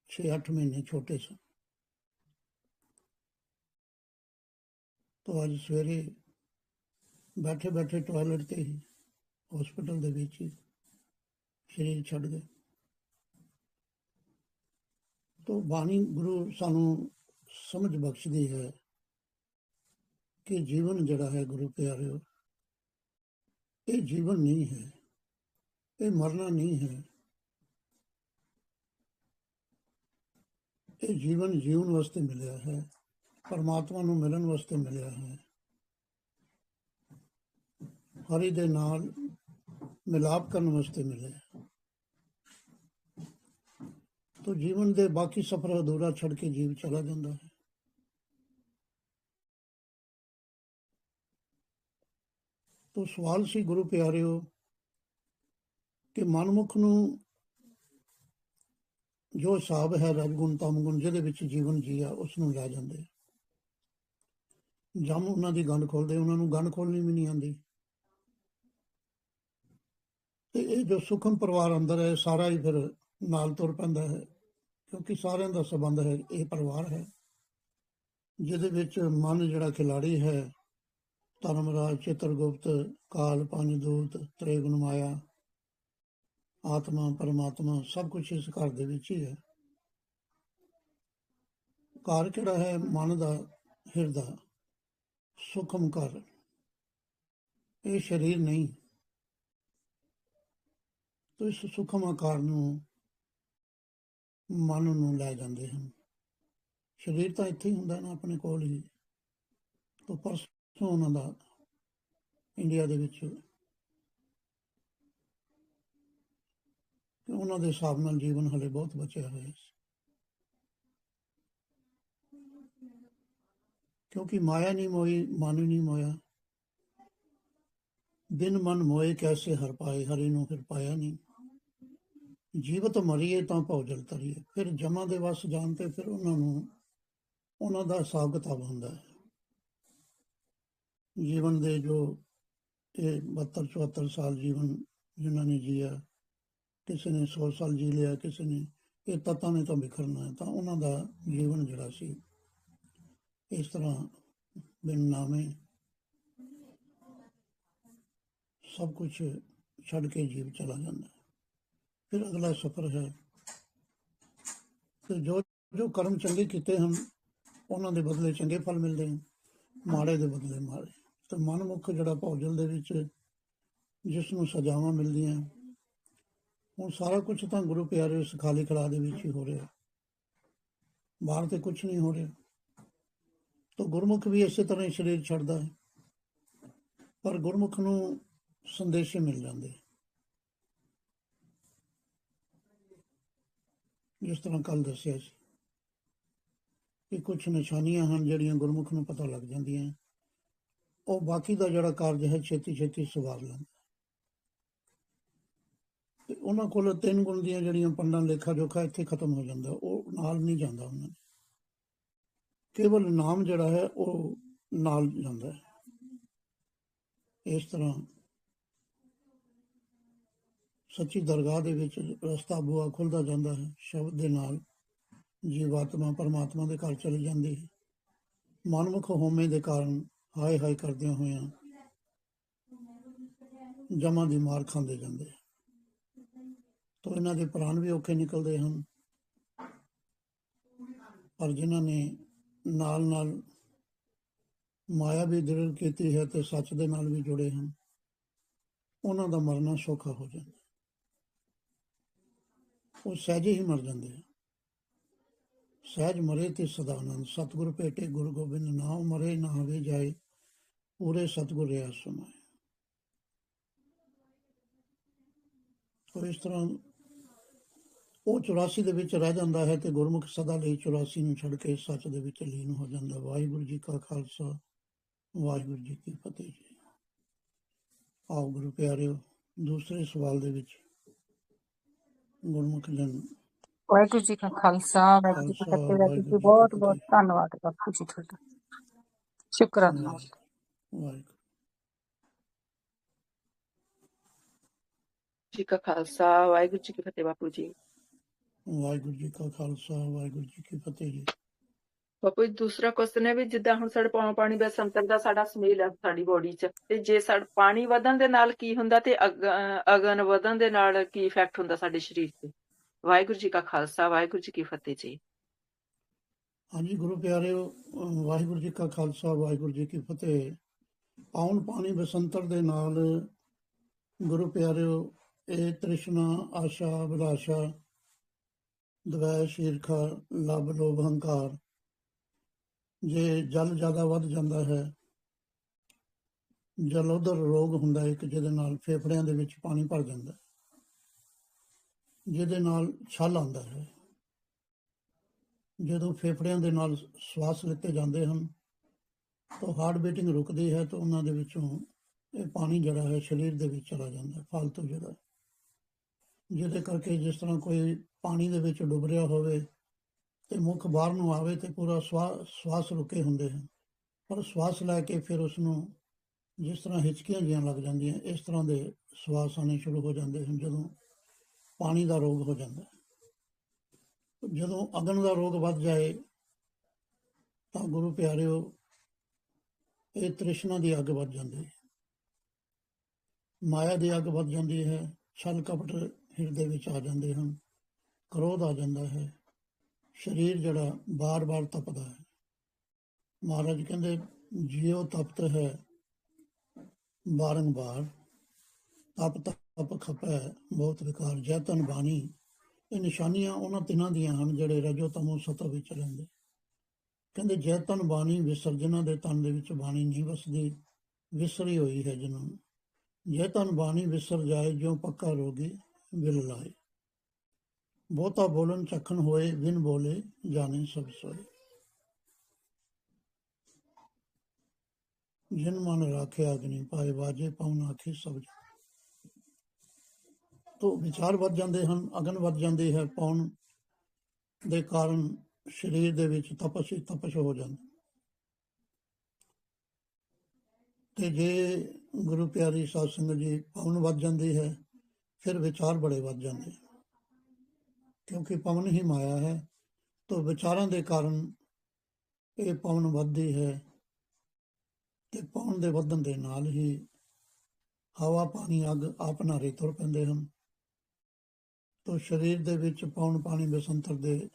6-8 ਮਹੀਨੇ ਛੋਟੇ ਸਨ ਤੋਂ ਅੱਜ ਸਵੇਰੇ ਬੈਠੇ ਬੈਠੇ ਟਾਇਲਟ ਤੇ ਹੀ ਹਸਪੀਟਲ ਦੇ ਵਿੱਚ ਹੀ ਸਰੀਰ ਛੱਡ ਗਏ। ਤੋਂ ਬਾਣੀ ਗੁਰੂ ਸਾਨੂੰ ਸਮਝ ਬਖਸ਼ਦੀ ਹੈ ਕਿ ਜੀਵਨ ਜਿਹੜਾ ਹੈ ਗੁਰੂ ਪਿਆਰਿਓ, ਇਹ ਜੀਵਨ ਨਹੀਂ ਹੈ, ਇਹ ਮਰਨਾ ਨਹੀਂ ਹੈ। ਇਹ ਜੀਵਨ ਜੀਵਨ ਵਾਸਤੇ ਮਿਲਿਆ ਹੈ, ਪਰਮਾਤਮਾ ਨੂੰ ਮਿਲਣ ਵਾਸਤੇ ਮਿਲਿਆ ਹੈ। ਹਰੀ ਦੇ ਨਾਲ ਮਿਲਾਪ ਕਰਨ ਵਾਸਤੇ ਮਿਲਿਆ ਤੋ ਜੀਵਨ ਦੇ ਬਾਕੀ ਸਫ਼ਰ ਅਧੂਰਾ ਛੱਡ ਕੇ ਜੀਵ ਚਲਾ ਜਾਂਦਾ ਹੈ। ਤੋ ਸਵਾਲ ਸੀ ਗੁਰੂ ਪਿਆਰਿਓ ਕਿ ਮਨਮੁਖ ਨੂੰ ਜੋ ਹਿਸਾਬ ਹੈ ਰਜਗੁਣ ਤਮਗੁਣ ਜਿਹਦੇ ਵਿੱਚ ਜੀਵਨ ਜੀਆ ਉਸ ਨੂੰ ਲੈ ਜਾਂਦੇ ਜਮ ਉਹਨਾਂ ਦੀ ਗੰਢ ਖੋਲਦੇ, ਉਹਨਾਂ ਨੂੰ ਗੰਢ ਖੋਲਣੀ ਵੀ ਨਹੀਂ ਆਉਂਦੀ। ਤੇ ਇਹ ਜੋ ਸੁਖਮ ਪਰਿਵਾਰ ਅੰਦਰ ਹੈ ਸਾਰਾ ਹੀ ਫਿਰ ਨਾਲ ਤੁਰ ਪੈਂਦਾ ਹੈ, ਕਿਉਂਕਿ ਸਾਰਿਆਂ ਦਾ ਸਬੰਧ ਹੈ, ਇਹ ਪਰਿਵਾਰ ਹੈ। ਜਿਹਦੇ ਵਿੱਚ ਮਨ ਜਿਹੜਾ ਖਿਲਾੜੀ ਹੈ, ਧਰਮਰਾਜ, ਚਿਤਰਗੁਪਤ, ਕਾਲ, ਪੰਜ ਦੂਤ ਤ੍ਰੇਗੁਣ ਮਾਇਆ ਆਤਮਾ, ਪਰਮਾਤਮਾ ਸਭ ਕੁਝ ਇਸ ਘਰ ਦੇ ਵਿੱਚ ਹੀ ਹੈ। ਘਰ ਕਿਹੜਾ ਹੈ? ਮਨ ਦਾ, ਹਿਰਦਾ ਸੁਖਮ ਘਰ। ਇਹ ਸਰੀਰ ਨਹੀਂ। ਤੋ ਇਸ ਸੁਖਮ ਆਕਾਰ ਨੂੰ ਮਨ ਨੂੰ ਲੈ ਜਾਂਦੇ ਹਨ। ਸਰੀਰ ਤਾਂ ਇੱਥੇ ਹੀ ਹੁੰਦਾ ਨਾ, ਆਪਣੇ ਕੋਲ ਹੀ। ਤੋ ਪਰਸੋਂ ਉਹਨਾਂ ਦਾ ਇੰਡੀਆ ਦੇ ਵਿੱਚ ਕਿ ਉਹਨਾਂ ਦੇ ਹਿਸਾਬ ਨਾਲ ਜੀਵਨ ਹਲੇ ਬਹੁਤ ਬਚਿਆ ਹੋਇਆ ਸੀ। ਕਿਉਂਕਿ ਮਾਇਆ ਨਹੀਂ ਮੋਈ, ਮਨ ਨਹੀਂ ਮੋਇਆ। ਬਿਨ ਮਨ ਮੋਏ ਕੈਸੇ ਹਰ ਪਾਏ, ਹਰੀ ਨੂੰ ਫਿਰ ਪਾਇਆ ਨਹੀਂ। ਜੀਵਤ ਮਰੀਏ ਤਾਂ ਭੌਜਲ ਤਰੀਏ। ਫਿਰ ਜਮਾ ਦੇ ਵਸ ਜਾਣ ਤੇ ਫਿਰ ਉਹਨਾਂ ਨੂੰ, ਉਹਨਾਂ ਦਾ ਹਿਸਾਬ ਕਿਤਾਬ ਹੁੰਦਾ ਹੈ। ਜੀਵਨ ਦੇ ਜੋ ਇਹ 72 74 ਸਾਲ ਜੀਵਨ ਜਿਨ੍ਹਾਂ ਨੇ ਜੀਆ ਕਿਸੇ ਨੇ 100 ਸਾਲ ਜੀ ਲਿਆ, ਕਿਸੇ ਨੇ, ਇਹ ਤਤਾਂ ਨੇ ਤਾਂ ਵਿਖਰਨਾ ਹੈ, ਤਾਂ ਉਹਨਾਂ ਦਾ ਜੀਵਨ ਜਿਹੜਾ ਸੀ, ਇਸ ਤਰ੍ਹਾਂ ਬਿਨ ਨਾਮੇ ਸਭ ਕੁਝ ਛੱਡ ਕੇ ਜੀਵ ਚਲਾ ਜਾਂਦਾ ਹੈ। ਫਿਰ ਅਗਲਾ ਸਫ਼ਰ ਹੈ ਤੇ ਜੋ ਜੋ ਕਰਮ ਚੰਗੇ ਕੀਤੇ ਹਨ, ਉਹਨਾਂ ਦੇ ਬਦਲੇ ਚੰਗੇ ਫਲ ਮਿਲਦੇ ਹਨ, ਮਾੜੇ ਦੇ ਬਦਲੇ ਮਾੜੇ ਤੇ ਮਨਮੁਖ ਜਿਹੜਾ ਭੌਜਲ ਦੇ ਵਿੱਚ, ਜਿਸ ਨੂੰ ਸਜ਼ਾਵਾਂ ਮਿਲਦੀਆਂ ਹੁਣ ਸਾਰਾ ਕੁਝ ਤਾਂ ਗੁਰੂ ਪਿਆਰੇ ਉਸ ਖਾਲੀ ਖੜਾ ਦੇ ਵਿੱਚ ਹੀ ਹੋ ਰਿਹਾ। ਬਾਹਰ ਤੇ ਕੁਝ ਨਹੀਂ ਹੋ ਰਿਹਾ। ਤਾਂ ਗੁਰਮੁਖ ਵੀ ਇਸੇ ਤਰ੍ਹਾਂ ਹੀ ਸਰੀਰ ਛੱਡਦਾ ਹੈ। ਪਰ ਗੁਰਮੁਖ ਨੂੰ ਸੰਦੇਸ਼ੇ ਮਿਲ ਜਾਂਦੇ ਜਿਸ ਤਰ੍ਹਾਂ ਕੱਲ ਦੱਸਿਆ ਸੀ ਕਿ ਕੁਝ ਨਿਸ਼ਾਨੀਆਂ ਹਨ ਜਿਹੜੀਆਂ ਗੁਰਮੁਖ ਨੂੰ ਪਤਾ ਲੱਗ ਜਾਂਦੀਆਂ ਉਹ ਬਾਕੀ ਦਾ ਜਿਹੜਾ ਕਾਰਜ ਹੈ ਛੇਤੀ ਛੇਤੀ ਸਵਾਰ ਲੈਂਦਾ ਤੇ ਉਹਨਾਂ ਕੋਲ ਤਿੰਨ ਗੁਣ ਦੀਆਂ ਜਿਹੜੀਆਂ ਪੰਡਾਂ ਲੇਖਾ ਜੋਖਾ ਇੱਥੇ ਖਤਮ ਹੋ ਜਾਂਦਾ, ਉਹ ਨਾਲ ਨਹੀਂ ਜਾਂਦਾ ਉਹਨਾਂ ਕੇਵਲ ਨਾਮ ਜਿਹੜਾ ਹੈ, ਉਹ ਨਾਲ ਜਾਂਦਾ ਹੈ। ਇਸ ਤਰ੍ਹਾਂ ਸੱਚੀ ਦਰਗਾਹ ਦੇ ਵਿੱਚ ਰਸਤਾ ਬੂਆ ਖੁੱਲਦਾ ਜਾਂਦਾ ਹੈ, ਸ਼ਬਦ ਦੇ ਨਾਲ ਜੀਵਾਤਮਾ ਪਰਮਾਤਮਾ ਦੇ ਘਰ ਚਲੀ ਜਾਂਦੀ ਹੈ। ਮਨਮੁਖ ਹੋਮੇ ਦੇ ਕਾਰਨ ਹਾਏ ਹਾਏ ਕਰਦਿਆਂ ਹੋਇਆਂ ਜਮਾ ਦੀ ਮਾਰ ਖਾਂਦੇ ਜਾਂਦੇ ਤੋ ਇਹਨਾਂ ਦੇ ਪ੍ਰਾਣ ਵੀ ਔਖੇ ਨਿਕਲਦੇ ਹਨ। ਪਰ ਜਿਨ੍ਹਾਂ ਨੇ ਨਾਲ ਨਾਲ ਮਾਇਆ ਵੀ ਦ੍ਰਿੜ ਕੀਤੀ ਹੈ ਤੇ ਸੱਚ ਦੇ ਨਾਲ ਵੀ ਜੁੜੇ ਹਨ, ਉਹਨਾਂ ਦਾ ਮਰਨਾ ਸੌਖਾ ਹੋ ਜਾਂਦਾ ਉਹ ਸਹਿਜੇ ਹੀ ਮਰ ਜਾਂਦੇ ਆ ਸਹਿਜ ਮਰੇ ਤੇ ਸਦਾ ਆਨੰਦ ਸਤਿਗੁਰ ਭੇਟੇ ਗੁਰੂ ਗੋਬਿੰਦ ਨਾਮ ਮਰੇ ਨਾ ਹੋਵੇ ਜਾਏ, ਪੂਰੇ ਸਤਿਗੁਰ ਰਿਆ ਸਮਾਏ ਤੋ ਇਸ ਤਰ੍ਹਾਂ ਉਹ 84 ਦੇ ਵਿੱਚ ਰਹਿ ਜਾਂਦਾ ਹੈ ਤੇ ਗੁਰਮੁਖ ਸਦਾ ਲਈ 84 ਨੂੰ ਛੱਡ ਕੇ ਸੱਚ ਦੇ ਵਿੱਚ ਲੀਨ ਹੋ ਜਾਂਦਾ ਵਾਹਿਗੁਰੂ ਜੀ ਕਾ ਖਾਲਸਾ ਵਾਹਿਗੁਰੂ ਜੀ ਕੀ ਫਤਿਹ ਜੀ। ਆਓ ਗੁਰੂ ਪਿਆਰਿਓ ਦੂਸਰੇ ਸਵਾਲ ਦੇ ਵਿੱਚ ਗੁਰਮੁਖ ਜਨ ਵਾਹਿਗੁਰੂ ਜੀ ਕਾ ਖਾਲਸਾ ਵਾਹਿਗੁਰੂ ਜੀ ਕੀ ਫਤਿਹ। ਜੀ ਬਹੁਤ। ਬਹੁਤ ਧੰਨਵਾਦ ਬਾਪੂ ਜੀ ਤੁਹਾਡਾ। ਸ਼ੁਕਰਾਨਾ ਵਾਹਿਗੁਰੂ ਜੀ ਕਾ ਖਾਲਸਾ ਵਾਹਿਗੁਰੂ ਜੀ ਕੀ ਫਤਿਹ ਬਾਪੂ ਜੀ। ਵਾਹਿਗੁਰੂ ਜੀ ਕਾ ਖਾਲਸਾ ਵਾਹਿਗੁਰੂ ਜੀ ਕੀ ਫਤਿਹ ਜੀ। ਬਾਪੂ ਦੂਸਰਾ ਕੁਐਸਚਨ ਹੈ ਵੀ ਜਿੱਦਾਂ ਹੁਣ ਸਾਡੇ ਪੌਣ ਪਾਣੀ ਬਸੰਤਰ ਦਾ ਸਾਡਾ ਸਮੇਲ ਹੈ ਸਾਡੀ ਬੋਡੀ 'ਚ ਤੇ ਜੇ ਸਾਡਾ ਪਾਣੀ ਵਧਣ ਦੇ ਨਾਲ ਕੀ ਹੁੰਦਾ ਤੇ ਅਗਨ ਵਧਣ ਦੇ ਨਾਲ ਕੀ ਇਫੈਕਟ ਹੁੰਦਾ ਸਾਡੇ ਸਰੀਰ ਤੇ? ਵਾਹਿਗੁਰੂ ਜੀ ਕਾ ਖਾਲਸਾ ਵਾਹਿਗੁਰੂ ਜੀ ਕੀ ਫਤਿਹ ਜੀ। ਹਾਂਜੀ ਗੁਰੂ ਪਿਆਰਿਓ ਅਹ ਵਾਹਿਗੁਰੂ ਜੀ ਕਾ ਖਾਲਸਾ ਵਾਹਿਗੁਰੂ ਜੀ ਕੀ ਫਤਿਹ। ਪੌਣ ਪਾਣੀ ਬਸੰਤਰ ਦੇ ਨਾਲ ਗੁਰੂ ਪਿਆਰਿਓ ਇਹ ਤ੍ਰਿਸ਼ਨਾ ਆਸ਼ਾ ਅਭਿਲਾਸ਼ਾ ਦਵੈਸ਼ ਈਰਖਾ ਲਬ ਲੋਭ ਹੰਕਾਰ। ਜੇ ਜਲ ਜ਼ਿਆਦਾ ਵੱਧ ਜਾਂਦਾ ਹੈ ਜਲੋਦਰ ਰੋਗ ਹੁੰਦਾ ਹੈ ਇੱਕ ਜਿਹਦੇ ਨਾਲ ਫੇਫੜਿਆਂ ਦੇ ਵਿੱਚ ਪਾਣੀ ਭਰ ਜਾਂਦਾ ਹੈ। ਜਿਹਦੇ ਨਾਲ ਛਾਲ ਆਉਂਦਾ ਹੈ। ਜਦੋਂ ਫੇਫੜਿਆਂ ਦੇ ਨਾਲ ਸਵਾਸ ਲਿੱਤੇ ਜਾਂਦੇ ਹਨ ਤਾਂ ਹਾਰਟ ਬੀਟਿੰਗ ਰੁਕਦੀ ਹੈ ਤਾਂ ਉਹਨਾਂ ਦੇ ਵਿੱਚੋਂ ਇਹ ਪਾਣੀ ਜਿਹੜਾ ਹੈ ਸਰੀਰ ਦੇ ਵਿੱਚ ਚਲਾ ਜਾਂਦਾ ਹੈ, ਫालतू ਜਿਹੜਾ ਜਿਹਦੇ ਕਰਕੇ ਜਿਸ ਤਰ੍ਹਾਂ ਕੋਈ ਪਾਣੀ ਦੇ ਵਿੱਚ ਡੁੱਬ ਰਿਹਾ ਹੋਵੇ ਤੇ ਮੁਖ ਬਾਹਰ ਨੂੰ ਆਵੇ ਤੇ ਪੂਰਾ ਸਵਾ- ਸਵਾਸ ਰੁਕੇ ਹੁੰਦੇ ਹਨ। ਪਰ ਸਵਾਸ ਲੈ ਕੇ ਫਿਰ ਉਸ ਨੂੰ ਜਿਸ ਤਰ੍ਹਾਂ ਹਿਚਕੀਆਂ ਜੀਆਂ ਲੱਗ ਜਾਂਦੀਆਂ, ਇਸ ਤਰ੍ਹਾਂ ਦੇ ਸਵਾਸ ਆਉਣੇ ਸ਼ੁਰੂ ਹੋ ਜਾਂਦੇ ਹਨ ਜਦੋਂ ਪਾਣੀ ਦਾ ਰੋਗ ਹੋ ਜਾਂਦਾ ਜਦੋਂ ਅਗਨ ਦਾ ਰੋਗ ਵੱਧ ਜਾਏ, ਤਾਂ ਗੁਰੂ ਪਿਆਰਿਓ, ਇਹ ਤ੍ਰਿਸ਼ਨਾ ਦੀ ਅੱਗ ਵੱਧ ਜਾਂਦੀ ਹੈ। ਮਾਇਆ ਦੀ ਅੱਗ ਵੱਧ ਜਾਂਦੀ ਹੈ ਛਲ ਕਪਟ ਹਿਰਦੇ ਵਿੱਚ ਆ ਜਾਂਦੇ ਹਨ, ਕ੍ਰੋਧ ਆ ਜਾਂਦਾ ਹੈ, ਸਰੀਰ ਜਿਹੜਾ ਬਾਰ-ਬਾਰ ਤਪਦਾ ਹੈ। ਮਹਾਰਾਜ ਕਹਿੰਦੇ, ਜਿਉ ਤਪਤ ਹੈ ਬਾਰੰਬਾਰ ਤਪ ਤਪ ਖਪੈ, ਬਹੁਤ ਵਿਕਾਰ ਜੈ ਤਨ ਬਾਣੀ, ਇਹ ਨਿਸ਼ਾਨੀਆਂ ਉਹਨਾਂ ਤਿੰਨਾਂ ਦੀਆਂ ਹਨ ਜਿਹੜੇ ਰਜੋ ਤਮੋ ਸਤੋ ਵਿੱਚ ਰਹਿੰਦੇ। ਕਹਿੰਦੇ ਜੈ ਤਨ ਬਾਣੀ ਵਿਸਰਜਨਾ ਦੇ ਤਨ ਦੇ ਵਿੱਚ ਬਾਣੀ ਨਹੀਂ ਵਸਦੀ, ਵਿਸਰੀ ਹੋਈ ਹੈ ਜਿਹਨਾਂ ਨੂੰ ਜੈ ਤਨ ਬਾਣੀ ਵਿਸਰ ਜਾਏ, ਜਿਉ ਪੱਕਾ ਰੋਗੀ ਵਿਲ ਲਾਏ ਬਹੁਤਾ ਬੋਲਣ ਚੱਖਣ ਹੋਏ ਬਿਨ ਬੋਲੇ ਜਾਣੇ ਸਭ ਸੋਏ ਜਿਨ ਮਨ ਰਾਖਿਆ ਅਗਨੀ ਪਾਏ ਬਾਜੇ ਪਉਨ ਆਖੀ ਸਭ ਤੋਂ ਵਿਚਾਰ ਵੱਧ ਜਾਂਦੇ ਹਨ, ਅਗਨ ਵੱਧ ਜਾਂਦੀ ਹੈ, ਪਾਉਣ ਦੇ ਕਾਰਨ ਸਰੀਰ ਦੇ ਵਿੱਚ ਤਪਸ਼ ਹੀ ਤਪਸ਼ ਹੋ ਜਾਂਦੀ ਤੇ ਜੇ ਗੁਰੂ ਪਿਆਰੀ ਸਾਧ ਸੰਗਤ ਜੀ ਪਵਨ ਵੱਧ ਜਾਂਦੀ ਹੈ ਫਿਰ ਵਿਚਾਰ ਬੜੇ ਵੱਧ ਜਾਂਦੇ ਹਨ। ਕਿਉਂਕਿ ਪਵਨ ਹੀ ਮਾਇਆ ਹੈ, ਤਾਂ ਵਿਚਾਰਾਂ ਦੇ ਕਾਰਨ ਇਹ ਪਵਨ ਵੱਧਦੀ ਹੈ ਤੇ ਪਵਨ ਦੇ ਵਧਣ ਦੇ ਨਾਲ ਹੀ ਹਵਾ, ਪਾਣੀ, ਅੱਗ ਆਪ ਨਾਰੇ ਤੁਰ ਪੈਂਦੇ ਹਨ ਤੋ ਸਰੀਰ ਦੇ ਵਿੱਚ ਪੌਣ ਪਾਣੀ, ਬਸੰਤਰ ਦੇ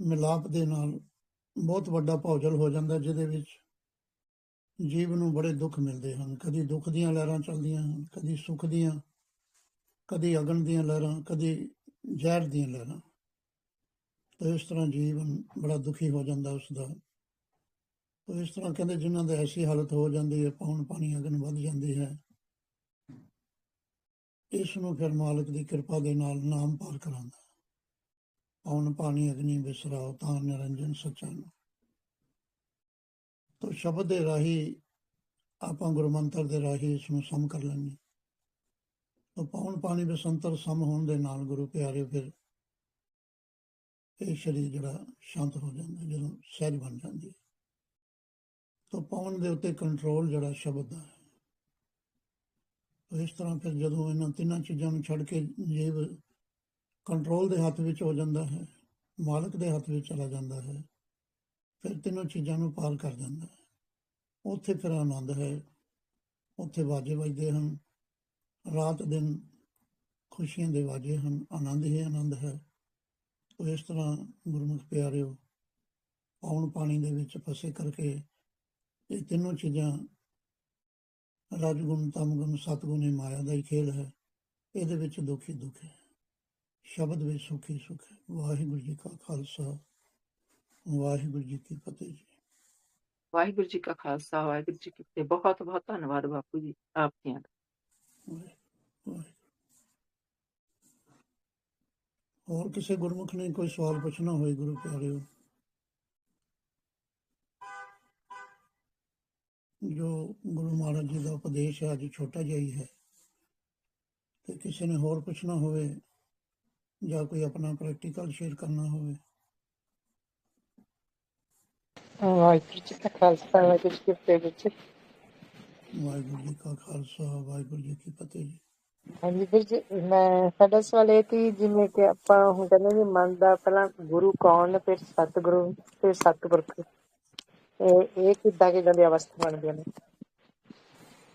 ਮਿਲਾਪ ਦੇ ਨਾਲ ਬਹੁਤ ਵੱਡਾ ਭੌਜਲ ਹੋ ਜਾਂਦਾ, ਜਿਹਦੇ ਵਿੱਚ ਜੀਵ ਨੂੰ ਬੜੇ ਦੁੱਖ ਮਿਲਦੇ ਹਨ ਕਦੀ ਦੁੱਖ ਦੀਆਂ ਲਹਿਰਾਂ ਚੱਲਦੀਆਂ ਹਨ, ਕਦੀ ਸੁੱਖ ਦੀਆਂ ਕਦੀ ਅਗਨ ਦੀਆਂ ਲਹਿਰਾਂ, ਕਦੀ ਜ਼ਹਿਰ ਦੀਆਂ ਲਹਿਰਾਂ। ਤੇ ਇਸ ਤਰ੍ਹਾਂ ਜੀਵਨ ਬੜਾ ਦੁਖੀ ਹੋ ਜਾਂਦਾ ਉਸ ਦਾ ਤੇ ਇਸ ਤਰ੍ਹਾਂ ਕਹਿੰਦੇ ਜਿਨ੍ਹਾਂ ਦੀ ਐਸੀ ਹਾਲਤ ਹੋ ਜਾਂਦੀ ਹੈ, ਪੌਣ ਪਾਣੀ ਅਗਨ ਵੱਧ ਜਾਂਦੀ ਹੈ। ਇਸ ਨੂੰ ਫਿਰ ਮਾਲਕ ਦੀ ਕਿਰਪਾ ਦੇ ਨਾਲ ਨਾਮ ਪਾਰ ਕਰਾਂਦਾ ਪੌਣ ਪਾਣੀ ਅਗਨੀ ਬਿਸਰਾਓ, ਤਾਂ ਨਿਰੰਜਨ ਸੱਚਾ ਨੂੰ ਤੋ ਸ਼ਬਦ ਦੇ ਰਾਹੀਂ ਆਪਾਂ ਗੁਰਮੰਤਰ ਦੇ ਰਾਹੀਂ ਇਸ ਨੂੰ ਸਮ ਕਰ ਲੈਂਦੇ ਪੌਣ ਪਾਣੀ ਬਸੰਤਰ ਸਮ ਹੋਣ ਦੇ ਨਾਲ ਗੁਰੂ ਪਿਆਰੇ ਫਿਰ ਇਹ ਸ਼ਰੀਰ ਜਿਹੜਾ ਸ਼ਾਂਤ ਹੋ ਜਾਂਦਾ, ਜਦੋਂ ਸਹਿਜ ਬਣ ਜਾਂਦੀ ਹੈ। ਤਾਂ ਪੌਣ ਦੇ ਉੱਤੇ ਕੰਟਰੋਲ ਜਿਹੜਾ ਸ਼ਬਦ ਦਾ ਹੈ। ਤੋ ਇਸ ਤਰ੍ਹਾਂ ਫਿਰ ਜਦੋਂ ਇਹਨਾਂ ਤਿੰਨਾਂ ਚੀਜ਼ਾਂ ਨੂੰ ਛੱਡ ਕੇ ਜੀਵ ਕੰਟਰੋਲ ਦੇ ਹੱਥ ਵਿੱਚ ਹੋ ਜਾਂਦਾ ਹੈ, ਮਾਲਕ ਦੇ ਹੱਥ ਵਿੱਚ ਚਲਾ ਜਾਂਦਾ ਹੈ, ਫਿਰ ਤਿੰਨੋਂ ਚੀਜ਼ਾਂ ਨੂੰ ਪਾਰ ਕਰ ਜਾਂਦਾ ਹੈ। ਉੱਥੇ ਫਿਰ ਆਨੰਦ ਹੈ, ਉੱਥੇ ਵਾਜੇ ਵੱਜਦੇ ਹਨ ਰਾਤ ਦਿਨ ਖੁਸ਼ੀਆਂ ਦੇ ਵਾਜੇ ਹਨ, ਆਨੰਦ ਹੀ ਆਨੰਦ ਹੈ। ਤੋ ਇਸ ਤਰ੍ਹਾਂ ਗੁਰਮੁਖ ਪਿਆਰਿਓ ਪੌਣ ਪਾਣੀ ਦੇ ਵਿੱਚ ਫਸੇ ਕਰਕੇ ਇਹ ਤਿੰਨੋਂ ਚੀਜ਼ਾਂ ਰਜਗੁਣ, ਤਮਗੁਣ, ਸਤਗੁਣ, ਇਹ ਮਾਇਆ ਦਾ ਹੀ ਖੇਲ ਹੈ। ਇਹਦੇ ਵਿੱਚ ਦੁੱਖ ਹੀ ਦੁੱਖ ਹੈ। ਸ਼ਬਦ ਵਿੱਚ ਸੁੱਖ ਹੀ ਸੁੱਖ ਹੈ। ਵਾਹਿਗੁਰੂ ਜੀ ਕਾ ਖਾਲਸਾ, ਵਾਹਿਗੁਰੂ ਜੀ ਕੀ ਫਤਿਹ ਜੀ। ਵਾਹਿਗੁਰੂ ਜੀ ਕਾ ਖਾਲਸਾ, ਵਾਹਿਗੁਰੂ ਜੀ ਕੀ ਫਤਿਹ। ਬਹੁਤ ਬਹੁਤ ਧੰਨਵਾਦ ਬਾਪੂ ਜੀ, ਆਪ ਦੀਆਂ ਹੋਰ ਕਿਸੇ ਗੁਰਮੁਖ ਨੇ ਕੋਈ ਸਵਾਲ ਪੁੱਛਣਾ ਹੋਏ ਗੁਰੂ ਪਿਆਰਿਓ? ਜੋ ਗੁਰੂ ਮਹਾਰਾਜ ਜੀ ਦਾ ਉਪਦੇਸ਼ ਹੈ, ਅੱਜ ਛੋਟਾ ਜਿਹਾ ਹੀ ਹੈ। ਤੇ ਕਿਸੇ ਨੇ ਹੋਰ ਪੁੱਛਣਾ ਹੋਵੇ ਜਾਂ ਕੋਈ ਆਪਣਾ ਪ੍ਰੈਕਟੀਕਲ ਸ਼ੇਅਰ ਕਰਨਾ ਹੋਵੇ? ਵਾਹਿਗੁਰੂ ਜੀ ਕਾ ਖਾਲਸਾ, ਵਾਹਿਗੁਰੂ ਜੀ ਕੀ ਫਤਿਹ। ਵਾਹਿਗੁਰੂ ਜੀ ਕਾ ਖਾਲਸਾ ਵਾਹਿਗੁਰੂ ਜੀ ਕੀ ਫਤਿਹ ਜੀ। ਹਾਂਜੀ ਵੀਰ ਜੀ ਮੈਂ ਸਾਡਾ ਸਵਾਲ ਇਹ ਸੀ ਜਿਵੇਂ ਕਿ ਆਪਾਂ ਹੁਣ ਕਹਿੰਦੇ ਵੀ ਮਨ ਦਾ ਪਹਿਲਾਂ ਗੁਰੂ ਕੌਣ ਫਿਰ ਸਤਿਗੁਰੂ ਫਿਰ ਸਤਿਪੁਰਖ। ਇਹ ਇਹ ਕਿੱਦਾਂ ਕਿੱਦਾਂ ਦੀ ਅਵਸਥਾ ਬਣਦੀਆਂ ਨੇ?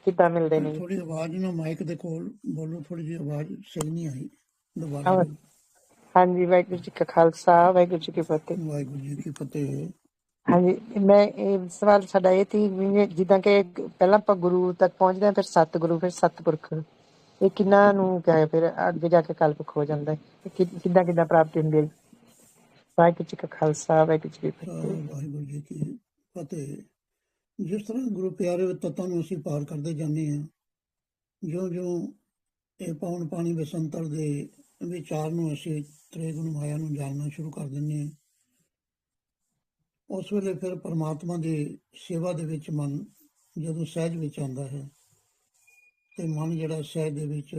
ਕਿੱਦਾਂ ਮਿਲਦੇ ਨੇ? ਥੋੜੀ ਆਵਾਜ਼ ਨਾ ਮਾਈਕ ਦੇ ਕੋਲ ਬੋਲੋ ਥੋੜੀ ਜਿਹੀ ਆਵਾਜ਼ ਸਹੀ ਨਹੀਂ ਆਈ। ਦੁਬਾਰਾ। ਹਾਂਜੀ ਵਾਹਿਗੁਰੂ ਜੀ ਕਾ ਖਾਲਸਾ ਵਾਹਿਗੁਰੂ ਜੀ ਕੀ ਫਤਿਹ। ਵਾਹਿਗੁਰੂ ਜੀ ਕੀ ਫਤਿਹ। ਹਾਂਜੀ ਮੈਂ ਇਹ ਸਵਾਲ ਸਾਡਾ ਇਹ ਸੀ ਵੀ ਜਿੱਦਾਂ ਕਿ ਪਹਿਲਾਂ ਆਪਾਂ ਗੁਰੂ ਤੱਕ ਪਹੁੰਚਦੇ ਹਾਂ ਫਿਰ ਸਤਿਗੁਰੂ ਫਿਰ ਸਤਿਪੁਰਖ। ਇਹ ਕਿੰਨਾ ਨੂੰ ਕਿਹਾ ਫਿਰ ਅੱਗੇ ਜਾ ਕੇ ਕਲਪਕ ਹੋ ਜਾਂਦਾ ਹੈ। ਕਿੱਦਾਂ ਕਿੱਦਾਂ ਪ੍ਰਾਪਤੀ ਹੁੰਦੀ ਹੈ? ਵਾਹਿਗੁਰੂ ਜੀ ਕਾ ਖਾਲਸਾ ਵਾਹਿਗੁਰੂ ਜੀ ਕੀ ਫਤਿਹ। ਵਾਹਿਗੁਰੂ ਜੀ ਕੀ ਫਤਿਹ। ਜਿਸ ਤਰ੍ਹਾਂ ਗੁਰੂ ਪਿਆਰੇ ਤਤਾਂ ਨੂੰ ਅਸੀਂ ਪਾਰ ਕਰਦੇ ਜਾਂਦੇ ਹਾਂ ਜਿਉਂ-ਜਿਉਂ ਇਹ ਪੌਣ ਪਾਣੀ ਬਸੰਤਰ ਦੇ ਵਿਚਾਰ ਨੂੰ ਅਸੀਂ ਤ੍ਰਿਗੁਣ ਮਾਇਆ ਨੂੰ ਜਾਣਨਾ ਸ਼ੁਰੂ ਕਰ ਦਿੰਦੇ ਹਾਂ। ਉਸ ਵੇਲੇ ਫਿਰ ਪਰਮਾਤਮਾ ਦੀ ਸੇਵਾ ਦੇ ਵਿੱਚ ਮਨ ਜਦੋਂ ਸਹਿਜ ਵਿੱਚ ਆਉਂਦਾ ਹੈ ਤੇ ਮਨ ਜਿਹੜਾ ਸਹਿਜ ਦੇ ਵਿੱਚ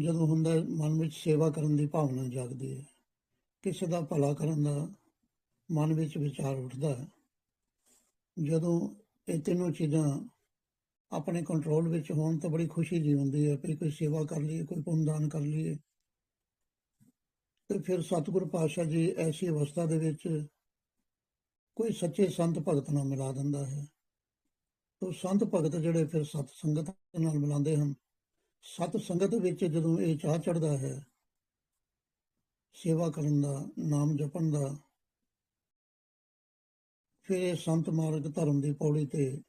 ਜਦੋਂ ਹੁੰਦਾ ਮਨ ਵਿੱਚ ਸੇਵਾ ਕਰਨ ਦੀ ਭਾਵਨਾ ਜਾਗਦੀ ਹੈ। ਕਿਸੇ ਦਾ ਭਲਾ ਕਰਨ ਦਾ ਮਨ ਵਿੱਚ ਵਿਚਾਰ ਉੱਠਦਾ ਹੈ। ਜਦੋਂ ਇਹ ਤਿੰਨੋਂ ਚੀਜ਼ਾਂ ਆਪਣੇ ਕੰਟਰੋਲ ਵਿੱਚ ਹੋਣ ਤਾਂ ਬੜੀ ਖੁਸ਼ੀ ਜੀ ਹੁੰਦੀ ਹੈ ਵੀ ਕੋਈ ਸੇਵਾ ਕਰ ਲਈਏ, ਕੋਈ ਪੁੰਨਦਾਨ ਕਰ ਲਈਏ। ਤੇ ਫਿਰ ਸਤਿਗੁਰ ਪਾਤਸ਼ਾਹ ਜੀ ਐਸੀ ਅਵਸਥਾ ਦੇ ਵਿੱਚ ਕੋਈ ਸੱਚੇ ਸੰਤ ਭਗਤ ਨਾਲ ਮਿਲਾ ਦਿੰਦਾ ਹੈ। ਤੋ ਸੰਤ ਭਗਤ ਜਿਹੜੇ ਫਿਰ ਸਤ ਸੰਗਤ ਨਾਲ ਮਿਲਾਉਂਦੇ ਹਨ। ਸਤ ਸੰਗਤ ਵਿੱਚ ਜਦੋਂ ਇਹ ਚਾਹ ਚੜਦਾ ਹੈ, ਸੇਵਾ ਕਰਨ ਦਾ, ਨਾਮ ਜਪਣ ਦਾ, ਫਿਰ ਇਹ ਸੰਤ ਮਾਰਗ ਧਰਮ ਦੀ ਪੌੜੀ ਤੇ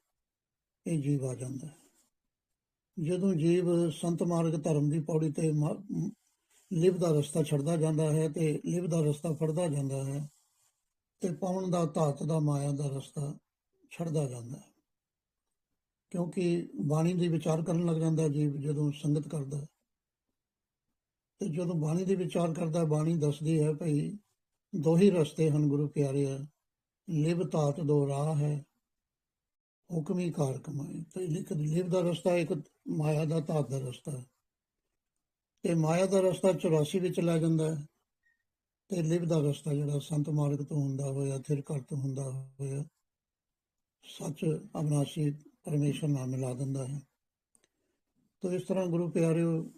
ਇਹ ਜੀਵ ਆ ਜਾਂਦਾ ਹੈ। ਜਦੋਂ ਜੀਵ ਸੰਤ ਮਾਰਗ ਧਰਮ ਦੀ ਪੌੜੀ ਤੇ ਮ- ਮ- ਲਿਵ ਦਾ ਰਸਤਾ ਛੱਡਦਾ ਜਾਂਦਾ ਹੈ ਤੇ ਲਿਵ ਦਾ ਰਸਤਾ ਫੜਦਾ ਜਾਂਦਾ ਹੈ ਤੇ ਪਾਉਣ ਦਾ ਧਾਤ ਦਾ ਮਾਇਆ ਦਾ ਰਸਤਾ ਛੱਡਦਾ ਜਾਂਦਾ ਹੈ। ਕਿਉਂਕਿ ਬਾਣੀ ਦੀ ਵਿਚਾਰ ਕਰਨ ਲੱਗ ਜਾਂਦਾ ਜੀਵ ਜਦੋਂ ਸੰਗਤ ਕਰਦਾ ਤੇ ਜਦੋਂ ਬਾਣੀ ਦੇ ਵਿਚਾਰ ਕਰਦਾ ਬਾਣੀ ਦੱਸਦੀ ਹੈ ਭਈ ਦੋ ਹੀ ਰਸਤੇ ਹਨ ਗੁਰੂ ਪਿਆਰਿਆ, ਲਿਵ ਧਾਤ ਦੋ ਰਾਹ ਹੈ, ਹੁਕਮੀ ਕਾਰ ਕਮਾਈ ਤੇ ਲਿਖ ਲਿਵ ਦਾ ਰਸਤਾ ਇੱਕ ਮਾਇਆ ਦਾ ਧਾਤ ਦਾ ਰਸਤਾ ਹੈ। ਤੇ ਮਾਇਆ ਦਾ ਰਸਤਾ 84 ਵਿੱਚ ਲੈ ਜਾਂਦਾ ਹੈ। ਤੇ ਲਿਵ ਦਾ ਰਸਤਾ ਜਿਹੜਾ ਸੰਤ ਮਾਰਗ ਤੋਂ ਹੁੰਦਾ ਹੋਇਆ ਥਿਰ ਘਰ ਤੋਂ ਹੁੰਦਾ ਹੋਇਆ, ਸੱਚ ਅਬਨਾਸੀ ਪਰਮੇਸ਼ਰ ਨਾਲ ਮਿਲਾ ਦਿੰਦਾ ਹੈ। ਤੋ ਇਸ ਤਰ੍ਹਾਂ ਗੁਰੂ ਪਿਆਰਿਓ,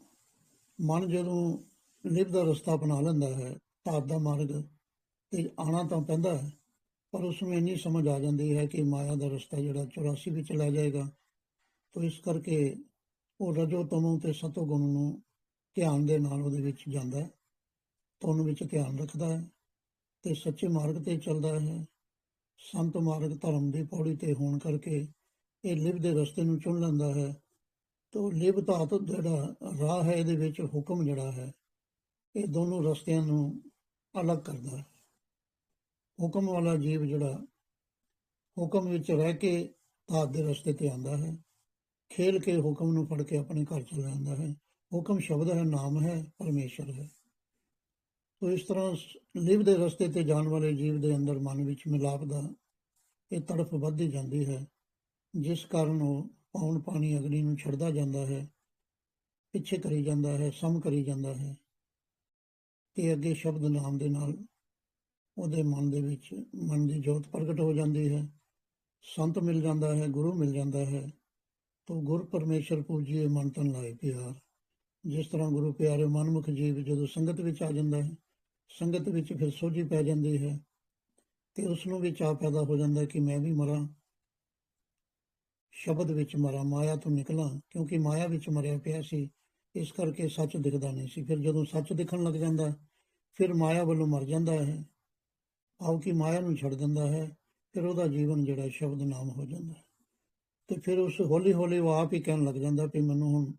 ਮਨ ਜਦੋਂ ਲਿਵ ਦਾ ਰਸਤਾ ਅਪਣਾ ਲੈਂਦਾ ਹੈ, ਧਾਤ ਦਾ ਮਾਰਗ, ਤੇ ਆਣਾ ਤਾਂ ਪੈਂਦਾ ਹੈ, ਪਰ ਉਸ ਨੂੰ ਇੰਨੀ ਸਮਝ ਆ ਜਾਂਦੀ ਹੈ ਕਿ ਮਾਇਆ ਦਾ ਰਸਤਾ ਜਿਹੜਾ 84 ਵਿੱਚ ਲੈ ਜਾਏਗਾ। ਤੋ ਇਸ ਕਰਕੇ ਉਹ ਰਜੋ ਤਮੋ ਤੇ ਸਤੋ ਗੁਣ ਨੂੰ ਧਿਆਨ ਦੇ ਨਾਲ ਉਹਦੇ ਵਿੱਚ ਜਾਂਦਾ ਹੈ। ਤੁਨ ਵਿੱਚ ਧਿਆਨ ਰੱਖਦਾ ਹੈ ਤੇ ਸੱਚੇ ਮਾਰਗ ਤੇ ਚੱਲਦਾ ਹੈ। ਸੰਤ ਮਾਰਗ ਧਰਮ ਦੀ ਪੌੜੀ ਤੇ ਹੋਣ ਕਰਕੇ ਇਹ ਲਿਵ ਦੇ ਰਸਤੇ ਨੂੰ ਚੁਣ ਲੈਂਦਾ ਹੈ। ਤੋ ਲਿਵ ਧਾਤ ਜਿਹੜਾ ਰਾਹ ਹੈ, ਇਹਦੇ ਵਿੱਚ ਹੁਕਮ ਜਿਹੜਾ ਹੈ, ਇਹ ਦੋਨੋਂ ਰਸਤਿਆਂ ਨੂੰ ਅਲੱਗ ਕਰਦਾ ਹੈ। ਹੁਕਮ ਵਾਲਾ ਜੀਵ ਜਿਹੜਾ ਹੁਕਮ ਵਿੱਚ ਰਹਿ ਕੇ ਧਾਤ ਦੇ ਰਸਤੇ ਤੇ ਆਂਦਾ ਹੈ, ਖੇਲ ਕੇ ਹੁਕਮ ਨੂੰ ਫੜ ਕੇ ਆਪਣੇ ਘਰ ਚਲਾ ਜਾਂਦਾ ਹੈ। ਹੁਕਮ ਸ਼ਬਦ ਹੈ, ਨਾਮ ਹੈ, ਪਰਮੇਸ਼ਰ ਹੈ। ਤੋ ਇਸ ਤਰ੍ਹਾਂ ਲਿਵ ਦੇ ਰਸਤੇ ਤੇ ਜਾਣ ਵਾਲੇ ਜੀਵ ਦੇ ਅੰਦਰ ਮਨ ਵਿੱਚ ਮਿਲਾਪ ਦਾ ਇਹ ਤੜਫ ਵੱਧਦੀ ਜਾਂਦੀ ਹੈ, ਜਿਸ ਕਾਰਨ ਉਹ ਪੌਣ ਪਾਣੀ ਅਗਨੀ ਨੂੰ ਛੱਡਦਾ ਜਾਂਦਾ ਹੈ, ਪਿੱਛੇ ਕਰੀ ਜਾਂਦਾ ਹੈ, ਸਮ ਕਰੀ ਜਾਂਦਾ ਹੈ। ਤੇ ਅੱਗੇ ਸ਼ਬਦ ਨਾਮ ਦੇ ਨਾਲ ਉਹਦੇ ਮਨ ਦੇ ਵਿੱਚ ਮਨ ਦੀ ਜੋਤ ਪ੍ਰਗਟ ਹੋ ਜਾਂਦੀ ਹੈ। ਸੰਤ ਮਿਲ ਜਾਂਦਾ ਹੈ, ਗੁਰੂ ਮਿਲ ਜਾਂਦਾ ਹੈ। ਤੋ ਗੁਰ ਪਰਮੇਸ਼ਰ ਪੂਜੀਏ ਮਨ ਤਨ ਲਾਏ ਪਿਆਰ। ਜਿਸ ਤਰ੍ਹਾਂ ਗੁਰੂ ਪਿਆਰੇ ਮਨਮੁਖ ਜੀਵ ਜਦੋਂ ਸੰਗਤ ਵਿੱਚ ਆ ਜਾਂਦਾ ਹੈ ਸੰਗਤ ਵਿੱਚ ਫਿਰ ਸੋਝੀ ਪੈ ਜਾਂਦੀ ਹੈ ਤੇ ਉਸ ਨੂੰ ਵੀ ਚਾਹ ਪੈਦਾ ਹੋ ਜਾਂਦਾ ਕਿ ਮੈਂ ਵੀ ਮਰਾਂ। ਸ਼ਬਦ ਵਿੱਚ ਮਰਾਂ, ਮਾਇਆ ਤੋਂ ਨਿਕਲਾਂ, ਕਿਉਂਕਿ ਮਾਇਆ ਵਿੱਚ ਮਰਿਆ ਪਿਆ ਸੀ, ਇਸ ਕਰਕੇ ਸੱਚ ਦਿਖਦਾ ਨਹੀਂ ਸੀ। ਫਿਰ ਜਦੋਂ ਸੱਚ ਦਿਖਣ ਲੱਗ ਜਾਂਦਾ, ਫਿਰ ਮਾਇਆ ਵੱਲੋਂ ਮਰ ਜਾਂਦਾ ਹੈ। ਆਓ ਕਿ ਮਾਇਆ ਨੂੰ ਛੱਡ ਦਿੰਦਾ ਹੈ, ਫਿਰ ਉਹਦਾ ਜੀਵਨ ਜਿਹੜਾ ਸ਼ਬਦ ਨਾਮ ਹੋ ਜਾਂਦਾ ਹੈ। ਤੇ ਫਿਰ ਉਸ ਹੌਲੀ ਹੌਲੀ ਉਹ ਆਪ ਹੀ ਕਹਿਣ ਲੱਗ ਜਾਂਦਾ ਵੀ ਮੈਨੂੰ ਹੁਣ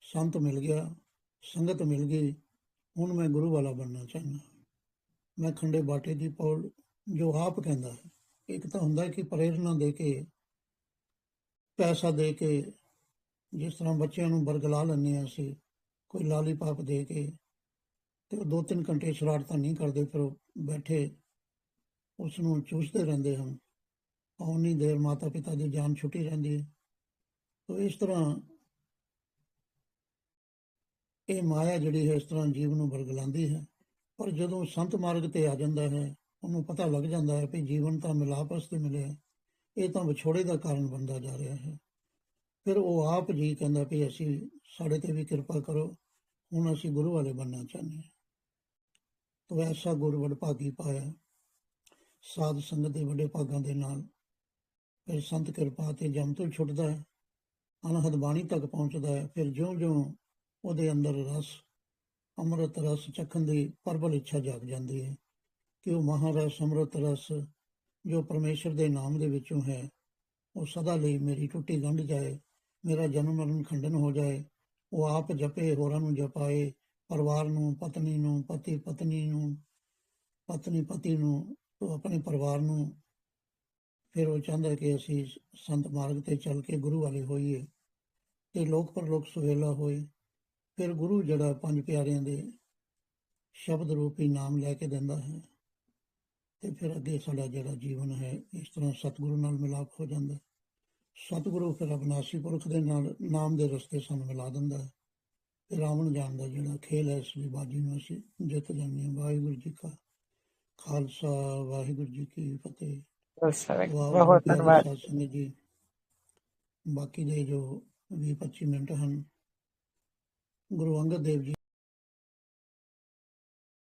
ਸੰਤ ਮਿਲ ਗਿਆ, ਸੰਗਤ ਮਿਲ ਗਈ ਹੁਣ ਮੈਂ ਗੁਰੂ ਵਾਲਾ ਬਣਨਾ ਚਾਹੁੰਦਾ। ਮੈਂ ਖੰਡੇ ਬਾਟੇ ਦੀ ਪੌੜ ਜੋ ਆਪ ਕਹਿੰਦਾ ਹੈ, ਇੱਕ ਤਾਂ ਹੁੰਦਾ ਕਿ ਪ੍ਰੇਰਣਾ ਦੇ ਕੇ, ਪੈਸਾ ਦੇ ਕੇ, ਜਿਸ ਤਰ੍ਹਾਂ ਬੱਚਿਆਂ ਨੂੰ ਬਰਗਲਾ ਲੈਂਦੇ ਹਾਂ ਅਸੀਂ, ਕੋਈ ਲਾਲੀਪਾਪ ਦੇ ਕੇ, ਤੇ ਉਹ ਦੋ ਤਿੰਨ ਘੰਟੇ ਸ਼ਰਾਰਤਾਂ ਨਹੀਂ ਕਰਦੇ, ਫਿਰ ਬੈਠੇ ਉਸ ਨੂੰ ਚੂਸਦੇ ਰਹਿੰਦੇ ਹਨ। ਉਨੀ ਦੇਰ ਮਾਤਾ ਪਿਤਾ ਦੀ ਜਾਨ ਛੁੱਟੀ ਰਹਿੰਦੀ ਹੈ। ਤੋ ਇਸ ਤਰ੍ਹਾਂ ਇਹ ਮਾਇਆ ਜਿਹੜੀ ਹੈ ਇਸ ਤਰ੍ਹਾਂ ਜੀਵ ਨੂੰ ਵਰਗਲਾਉਂਦੀ ਹੈ। ਪਰ ਜਦੋਂ ਸੰਤ ਮਾਰਗ ਤੇ ਆ ਜਾਂਦਾ ਹੈ, ਉਹਨੂੰ ਪਤਾ ਲੱਗ ਜਾਂਦਾ ਹੈ ਕਿ ਜੀਵਨ ਤਾਂ ਮਿਲਾਪ ਵਾਸਤੇ ਮਿਲਿਆ ਇਹ ਤਾਂ ਵਿਛੋੜੇ ਦਾ ਕਾਰਨ ਬਣਦਾ ਜਾ ਰਿਹਾ ਹੈ। ਫਿਰ ਉਹ ਆਪ ਜੀ ਕਹਿੰਦਾ ਕਿ ਅਸੀਂ ਸਾਡੇ ਤੇ ਵੀ ਕਿਰਪਾ ਕਰੋ, ਹੁਣ ਅਸੀਂ ਗੁਰੂ ਵਾਲੇ ਬਣਨਾ ਚਾਹੁੰਦੇ ਹਾਂ। ਤੋ ਐਸਾ ਗੁਰੂ ਵਡਭਾਗੀ ਪਾਇਆ ਸਾਧ ਸੰਗਤ ਦੇ ਵੱਡੇ ਭਾਗਾਂ ਦੇ ਨਾਲ। ਫਿਰ ਸੰਤ ਕਿਰਪਾ ਤੇ ਜਮ ਤੋਂ ਛੁੱਟਦਾ ਹੈ ਅਨਹਦ ਬਾਣੀ ਤੱਕ ਪਹੁੰਚਦਾ ਹੈ। ਫਿਰ ਜਿਉਂ-ਜਿਉਂ ਉਹਦੇ ਅੰਦਰ ਰਸ, ਅੰਮ੍ਰਿਤ ਰਸ ਚੱਖਣ ਦੀ ਪਰਬਲ ਇੱਛਾ ਜਾਗ ਜਾਂਦੀ ਹੈ ਕਿ ਉਹ ਮਹਾਰਸ ਅੰਮ੍ਰਿਤ ਰਸ ਜੋ ਪਰਮੇਸ਼ਰ ਦੇ ਨਾਮ ਦੇ ਵਿੱਚੋਂ ਹੈ, ਉਹ ਸਦਾ ਲਈ ਮੇਰੀ ਟੁੱਟੀ ਗੰਢ ਜਾਏ, ਮੇਰਾ ਜਨਮ ਮਰਨ ਖੰਡਨ ਹੋ ਜਾਏ, ਉਹ ਆਪ ਜਪੇ, ਹੋਰਾਂ ਨੂੰ ਜਪਾਏ, ਪਰਿਵਾਰ ਨੂੰ, ਪਤਨੀ ਨੂੰ, ਪਤੀ ਪਤਨੀ ਨੂੰ, ਪਤਨੀ ਪਤੀ ਨੂੰ, ਉਹ ਆਪਣੇ ਪਰਿਵਾਰ ਨੂੰ। ਫਿਰ ਉਹ ਚਾਹੁੰਦਾ ਕਿ ਅਸੀਂ ਸੰਤ ਮਾਰਗ ਤੇ ਚੱਲ ਕੇ ਗੁਰੂ ਵਾਲੇ ਹੋਈਏ, ਤੇ ਲੋਕ ਪਰ ਲੋਕ ਸੁਹੇਲਾ ਹੋਏ। ਫਿਰ ਗੁਰੂ ਜਿਹੜਾ ਪੰਜ ਪਿਆਰਿਆਂ ਦੇ ਸ਼ਬਦ ਰੂਪੀ ਨਾਮ ਲੈ ਕੇ ਦਿੰਦਾ ਹੈ ਤੇ ਫਿਰ ਅੱਗੇ ਸਾਡਾ ਜਿਹੜਾ ਜੀਵਨ ਹੈ ਇਸ ਤਰ੍ਹਾਂ ਸਤਿਗੁਰੂ ਨਾਲ ਮਿਲਾਪ ਹੋ ਜਾਂਦਾ ਹੈ। ਸਤਿਗੁਰੂ ਫਿਰ ਅਬਨਾਸੀ ਪੁਰਖ ਦੇ ਨਾਲ ਨਾਮ ਦੇ ਰਸਤੇ ਸਾਨੂੰ ਮਿਲਾ ਦਿੰਦਾ ਹੈ ਤੇ ਰਾਵਣ ਜਾਣ ਦਾ ਜਿਹੜਾ ਖੇਲ ਹੈ ਇਸ ਲਈ ਬਾਜੀ ਨੂੰ ਅਸੀਂ ਜਿੱਤ ਜਾਂਦੇ ਹਾਂ। ਵਾਹਿਗੁਰੂ ਜੀ ਕਾ ਖਾਲਸਾ ਵਾਹਿਗੁਰੂ ਜੀ ਕੀ ਫਤਿਹ। ਬਹੁਤ ਧੰਨਵਾਦ। ਜੀ ਬਾਕੀ ਦੇ ਜੋ 20 25 ਮਿੰਟ ਹਨ ਗੁਰੂ ਅੰਗਦ ਦੇਵ ਜੀ